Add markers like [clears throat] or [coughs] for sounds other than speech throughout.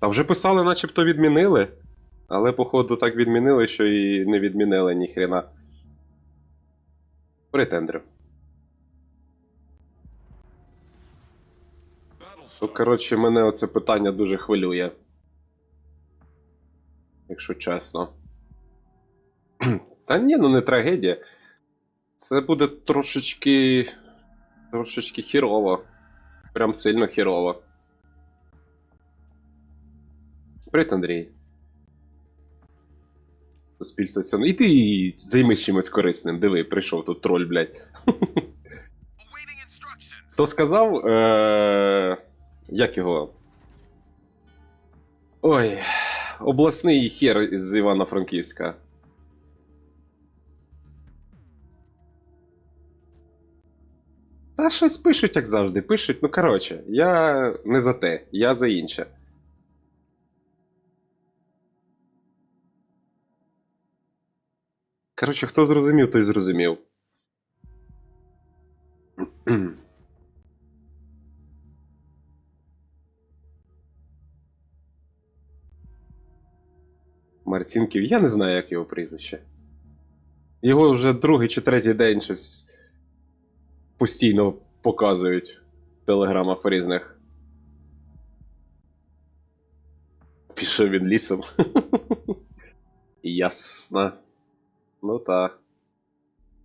Та вже писали, начебто відмінили. Але, походу, так відмінили, що і не відмінили ніхрена. Претендер. Ну, коротше, мене оце питання дуже хвилює. Якщо чесно. Та ні, ну не трагедія. Це буде трошечки. трошечки хірово. Прям сильно хірово. Привіт, Андрій. Суспільство сьогодні. І ти займись чимось корисним. Диви, прийшов тут троль, блядь. Хто сказав. Е... Як його? Ой. Обласний хер з Івано-Франківська. Та щось пишуть, як завжди. Пишуть, ну коротше, я не за те, я за інше. Коротше, хто зрозумів, той зрозумів. [clears throat] Марцінків, я не знаю, як його прізвище. Його вже другий чи третій день щось постійно показують в телеграмах різних. Пішов він лісом. [laughs] Ясно. Ну так.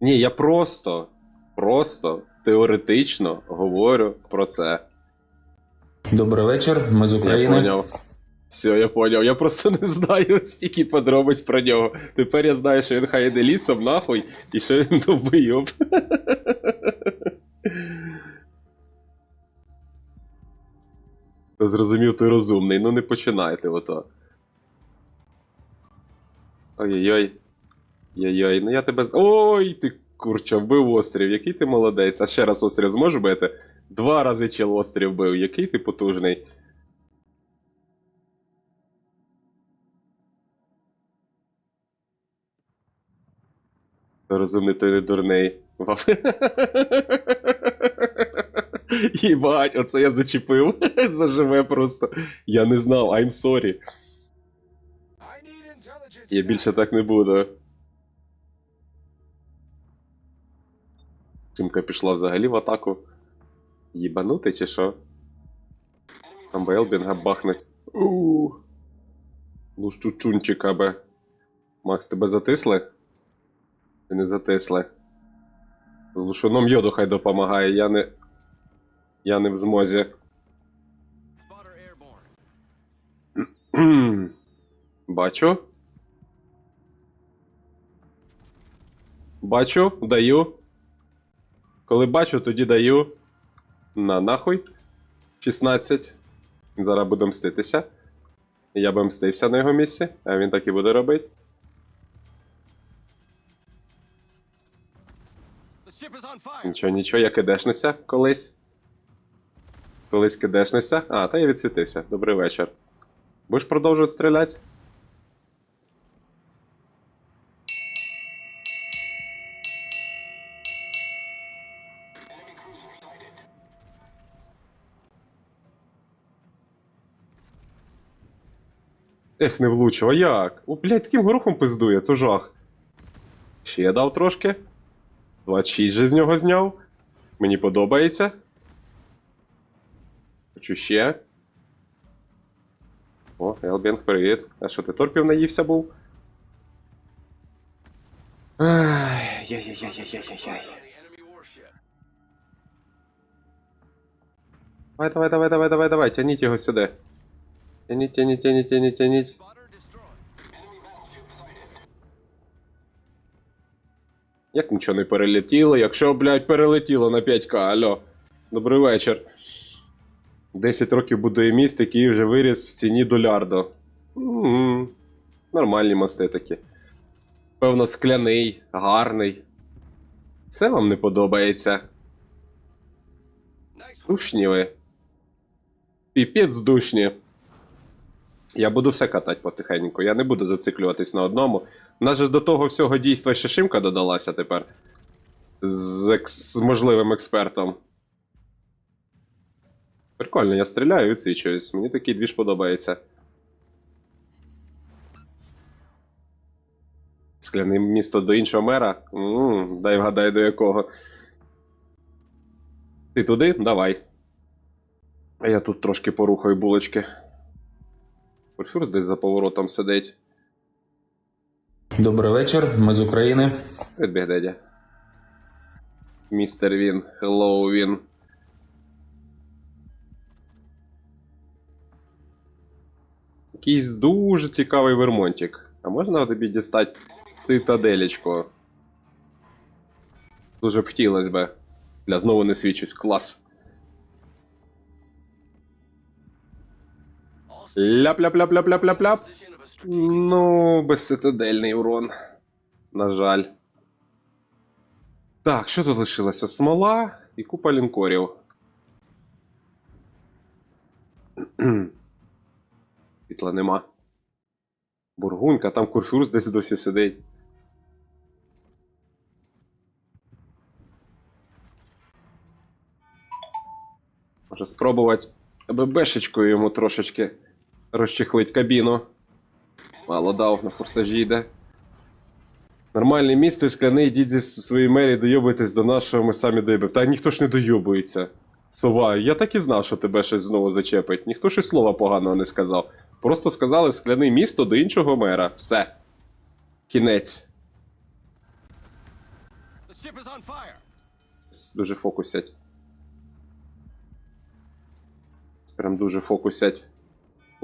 Ні, я просто, просто теоретично говорю про це. Добрий вечір, ми з України. Я поняв. Все, я поняв. Я просто не знаю [laughs] стільки подробиць про нього. Тепер я знаю, що він хай йде лісом, нахуй, і що він довбойоб. [laughs] Зрозумів, ти розумний, ну не починайте ото. Ой-ой-ой. Йой-йой, ну я тебе. Ой, ти курча, вбив острів, який ти молодець. А ще раз острів зможеш бити? Два рази чел острів бив, який ти потужний. Розумний той не дурний. [laughs] Їбать, оце я зачепив. [laughs] Заживе просто. Я не знав, I'm sorry. Я більше так не буду. Чимка пішла взагалі в атаку. Їбанути чи що? Там би Елбінга бахнуть. Ууу. Ну, чучунчика. Макс, тебе затисли? Чи не затисли? З лушуном йоду хай допомагає, я не. Я не в змозі. [clears throat] Бачу. Бачу, даю. Коли бачу, тоді даю. На нахуй. 16. Зараз буду мститися. Я би мстився на його місці, а він так і буде робити. Нічого, нічого, я кидешнуся колись. Колись кидешнуся. А, та я відсвітився. Добрий вечір. Будеш продовжувати стріляти? Ех, не влучив, а як? О, блядь, таким горохом пиздує, то жах. Ще дав трошки. 26 же з нього зняв. Мені подобається. Хочу ще. О, Елбінг, привіт. А що ти торпів наївся був? Ай, яй-яй-яй-яй-яй-яй. Давай, давай, давай, давай, давай, давай, тяніть його сюди. Тяніть, тяніть, тяніть, тяніть, тяніть. Як нічого не перелетіло, якщо, блядь, перелетіло на 5К, алло. Добрий вечір. 10 років будує міст, який вже виріс в ціні до лярдо. М, Нормальні мости такі. Певно, скляний, гарний. Це вам не подобається. Душні ви. Піпець душні. Я буду все катати потихеньку, я не буду зациклюватись на одному. У нас же до того всього дійства ще шимка додалася тепер. З, екс... з можливим експертом. Прикольно, я стріляю і відсвічуюсь. Мені такий двіж подобається. Скляне місто до іншого мера. М -м, дай вгадай до якого. Ти туди? Давай. А я тут трошки порухаю булочки. Курфюрст десь за поворотом сидить. Добрий вечір. Ми з України. Привіт, бігдедя. Містер Він, Hello Він. Якийсь дуже цікавий вермонтик. А можна тобі дістати цитаделечку? Дуже б хотілося би. Бля, знову не свідчусь. Клас. Ляп-ляп-ляп-ляп-ляп-ляп-ляп. Ну, безцитадельний урон. На жаль. Так, що тут лишилося? Смола і купа лінкорів. [clears throat] Світла нема. Бургунька, там курфюрс десь досі сидить. Може спробувати ББшечкою йому трошечки розчехлить кабіну. Мало дав, на форсажі йде. Нормальне місто і скляний, йдіть зі своєї мері, дойобуйтесь до нашого, ми самі доїбемо. Та ніхто ж не дойобується. Сова, я так і знав, що тебе щось знову зачепить. Ніхто щось слова поганого не сказав. Просто сказали скляне місто до іншого мера. Все. Кінець. Дуже фокусять. Прям дуже фокусять.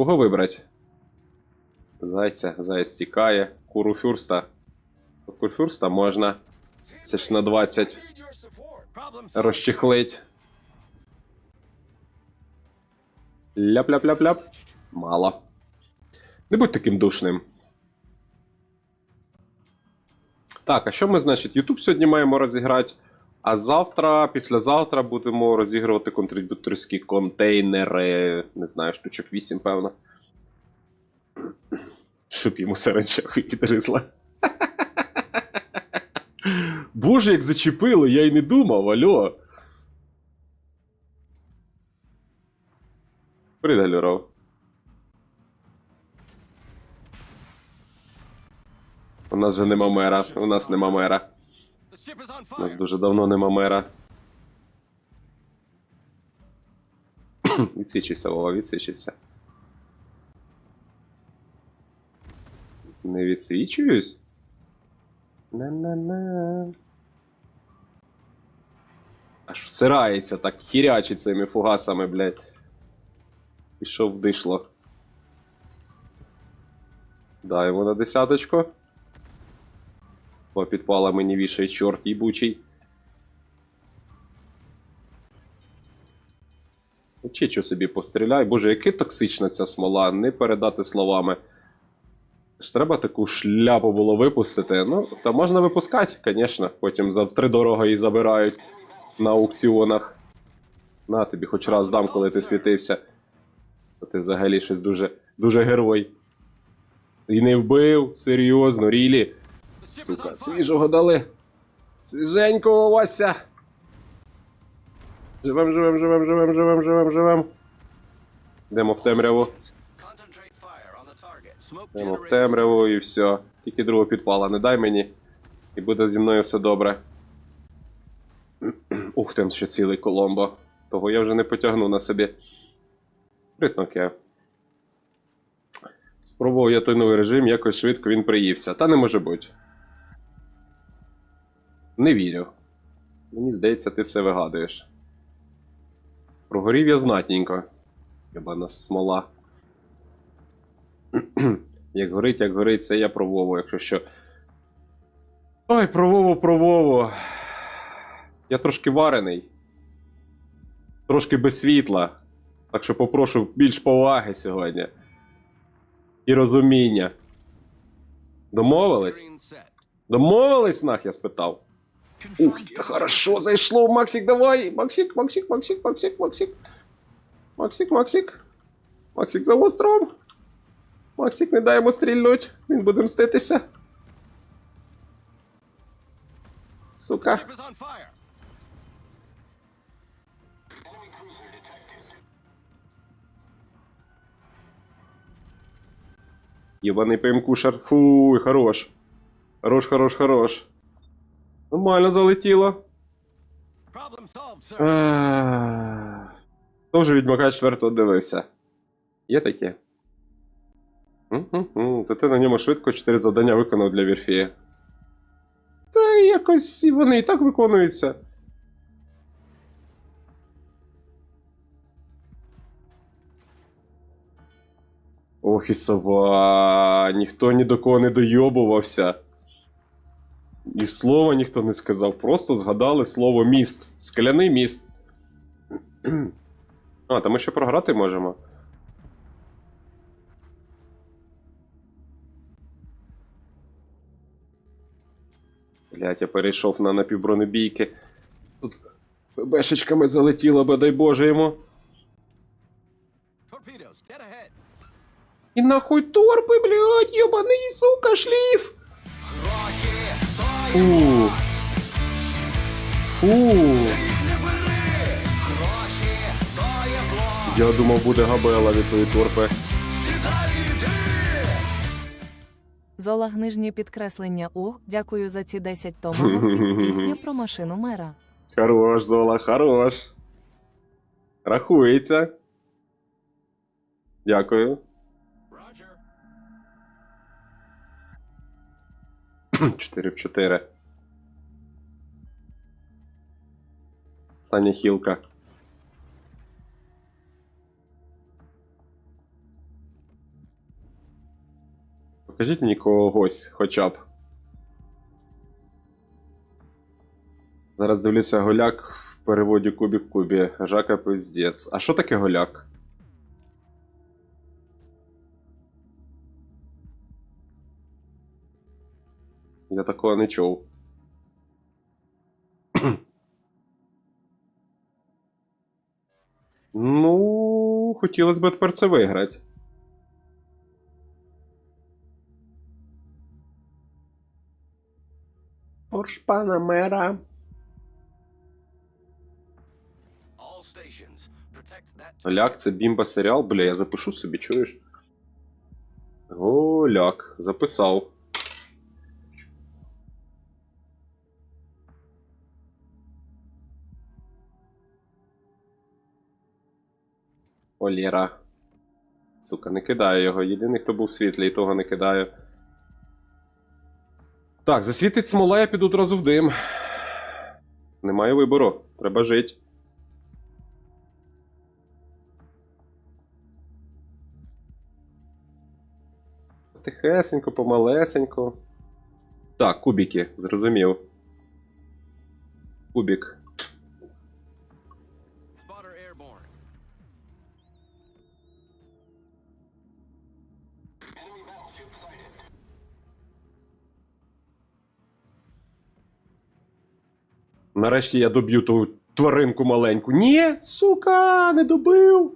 Кого вибрать? Зайця, заяць тікає. Куру фюрста. Курфюрста можна. Це ж на 20 Problem solved. розчехлить. Ляп-ляп-ляп-ляп. Мало. Не будь таким душним. Так, а що ми, значить, YouTube сьогодні маємо розіграти? А завтра, післязавтра будемо розігрувати контриб'юторські контейнери. Не знаю, штучок 8, певно. Щоб йому саранчах відризла. Боже, як зачепило, я й не думав, альо. Привіт, Галюров. У нас же нема мера. У нас нема мера. У нас дуже давно нема мера. [coughs] Відсічуйся, Вова, відсічуйся. Не відсвічуюсь? На-на-на. Аж всирається, так хірячить цими фугасами, блядь. Пішов дишло. Йому на десяточку. Бо підпала мені вішає чорт їбучий. Чечу собі постріляй. Боже, яка токсична ця смола, не передати словами. Ж треба таку шляпу було випустити. Ну, та можна випускати, звісно. Потім за втридорого її забирають на аукціонах. На тобі хоч раз дам, коли ти світився. То ти взагалі щось дуже, дуже герой. І не вбив, серйозно, рілі. Сука, свіжого дали. Свіженького Вася. Живем, живем, живем, живем, живем, живем, живем. Йдемо в темряву. Йдемо в темряву і все. Тільки другого підпала не дай мені. І буде зі мною все добре. [clears throat] Ух, там ще цілий коломбо. Того я вже не потягну на собі. Притноке. Спробував я той новий режим, якось швидко він приївся. Та не може бути. Не вірю. Мені здається, ти все вигадуєш. Прогорів я знатненько. Ябана смола. [clears throat] Як горить, як горить, це я про Вову, якщо що. Ой, про Вову, про Вову. Я трошки варений. Трошки без світла. Так що попрошу більш поваги сьогодні. І розуміння. Домовились? Домовились, нах, я спитав. Ух, хорошо зайшло, Максик, давай! Максик, Максик, Максик, Максик, Максик. Максик, Максик. Максик за остром. Максик, не дай йому стрільнуть. Він буде мститися. The Сука. ship is on fire. Єбаний ПМ-кушер. Фу, хорош. Хорош, хорош, хорош. Нормально залетіло. Хто вже Відьмака 4 дивився? Є таке? Зате на ньому швидко 4 завдання виконав для Вірфія. Та якось вони і так виконуються. Ох і сова, ніхто ні до кого не дойобувався. І слова ніхто не сказав, просто згадали слово міст. Скляний міст. А, та ми ще програти можемо. Блять, я перейшов на напівбронебійки. Тут бешечками залетіло, бодай боже йому. І нахуй торпи, блядь, йобаний, сука, шліф! Фу. Фу. Я думав, буде габела від тої торпи. Зола гнижні підкреслення у дякую за ці 10 томагавків. Пісня про машину мера. Хорош, Зола, хорош. Рахується. Дякую. [clears throat] 4 в 4. Остання хілка. Покажіть мені когось хоча б. Зараз дивлюся голяк в переводі кубік кубі. Жака пиздець. А що таке голяк? Я такого не чув. ну, хотілося б тепер це виграти. Порш пана мера. Голяк, це бімба серіал, бля, я запишу собі, чуєш? Голяк, записав. Олєра. Сука, не кидаю його. Єдиний, хто був світлий, того не кидаю. Так, засвітить смола, я піду одразу в дим. Немає вибору. Треба жити. Тихесенько, помалесенько. Так, кубики, зрозумів. Кубик. Нарешті я доб'ю ту тваринку маленьку. Ні, сука, не добив.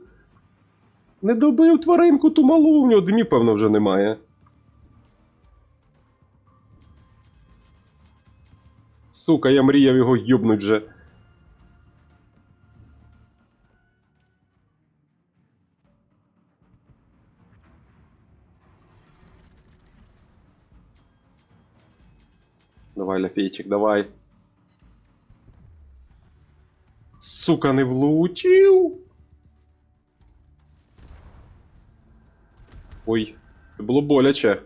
Не добив тваринку ту малу, в нього димів, певно, вже немає. Сука, я мріяв його юбнуть вже. Давай, Ляфейчик, давай. Сука, не влучив. Ой, це було боляче.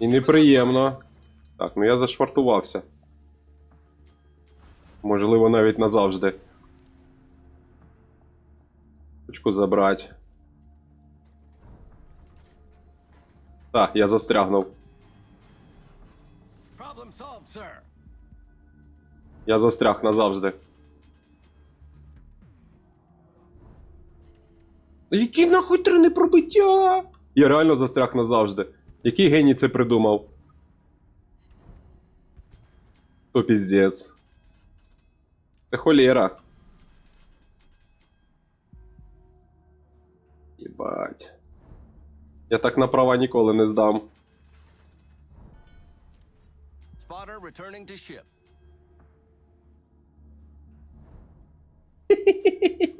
І неприємно. Так, ну я зашвартувався. Можливо, навіть назавжди. Ручку забрати. Так, я застрягнув. Я застряг назавжди. Які нахуй три непробиття? Я реально застряг назавжди. Який геній це придумав? То піздець. Це холєра. Єбать. Я так на права ніколи не здам. Spotter returning to ship. [laughs]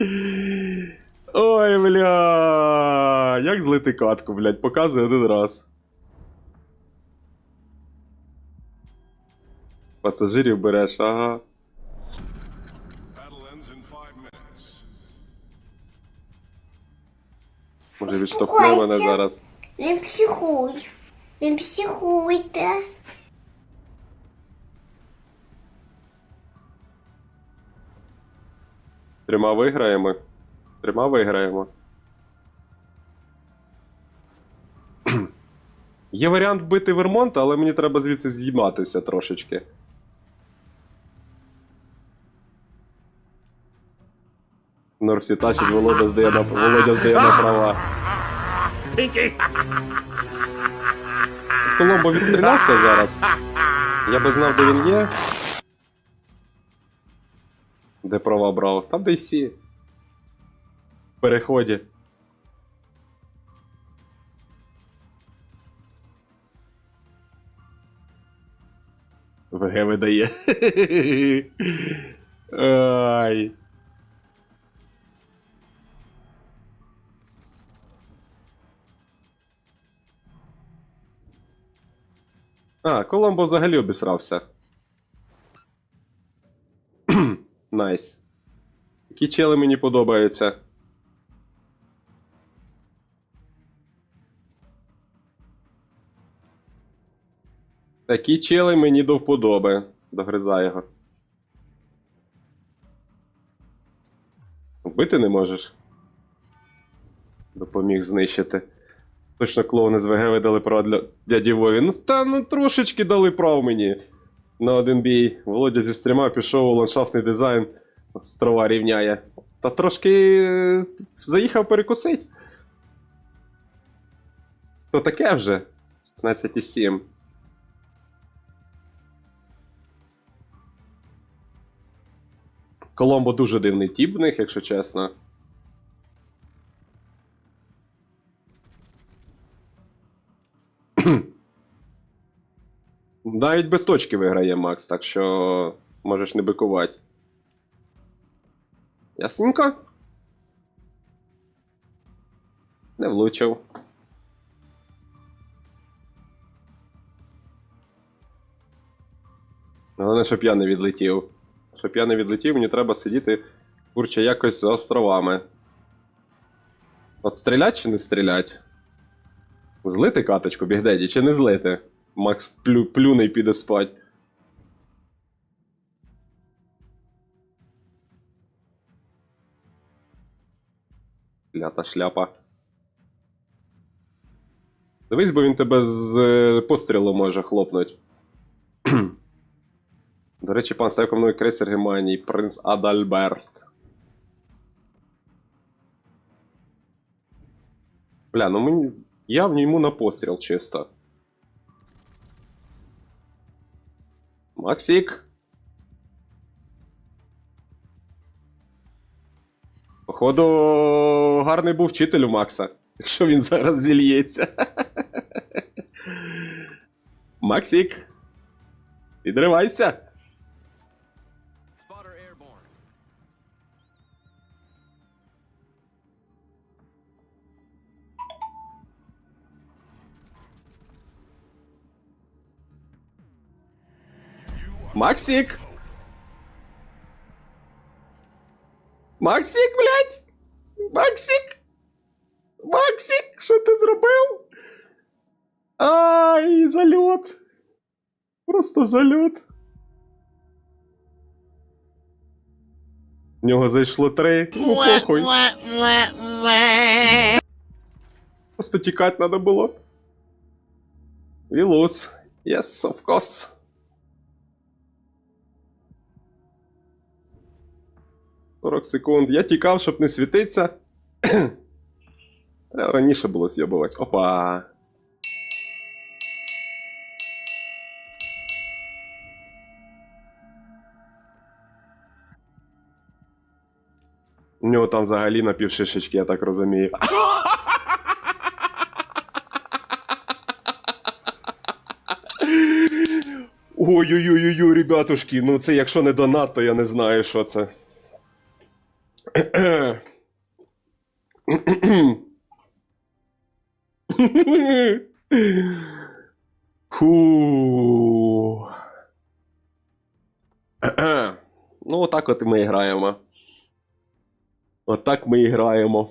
Ой, бля. Як злити катку, блядь, показує один раз. Пасажирів береш, ага. Може відштовхне мене зараз. Він психуй. Він психуйте. Трьома виграємо. Трьома виграємо. Є варіант бити Вермонт, але мені треба звідси з'їматися трошечки. Норсі тачить, Володя здає на, Володя здає на права. Коломбо відстрілявся зараз. Я би знав, де він є. Де права брав? Там, де й всі. В переході. ВГ видає. [laughs] Ай. А, Коломбо взагалі обісрався. Найс. Які чели мені подобаються. Такі чели мені до вподоби. Догризай його. Вбити не можеш. Допоміг знищити. Точно клоуни з ВГ видали права для дяді Вові. Ну та ну трошечки дали прав мені. На один бій. Володя зі стріма пішов у ландшафтний дизайн. Острова рівняє. Та трошки е, заїхав перекусить. То таке вже. 16,7. Коломбо дуже дивний тіп в них, якщо чесно. Навіть без точки виграє Макс, так що можеш не бикувати. Ясненько? Не влучив. Головне, щоб я не відлетів. Щоб я не відлетів, мені треба сидіти курче якось за островами. От стрілять чи не стрілять? Злити каточку, бігдеді, чи не злити? Макс плю, плюне і піде спать. Клята шляпа. Дивись, бо він тебе з е, пострілу може хлопнуть. [clears throat] До речі, пан ставив мною крейсер Германії, принц Адальберт. Бля, ну мені. Я в ньому на постріл чисто. Максик. Походу, гарний був вчитель у Макса, якщо він зараз зільється. [laughs] Максик. Підривайся. Максик! Максик, блядь! Максик! Максик! Що ти зробив? Ай, зальот! Просто зальот. В нього зайшло три. Ну, похуй. Просто тікати треба було. Вілус. Yes, of course. Сорок секунд. Я тікав, щоб не світитися. Треба раніше було з'єбувати. Опа. У нього там взагалі на півшишечки, я так розумію. Ой-ой-ой, ой ребятушки, ну це якщо не донат, то я не знаю, що це. Фу. Ну, отак от ми і граємо. Отак ми і граємо.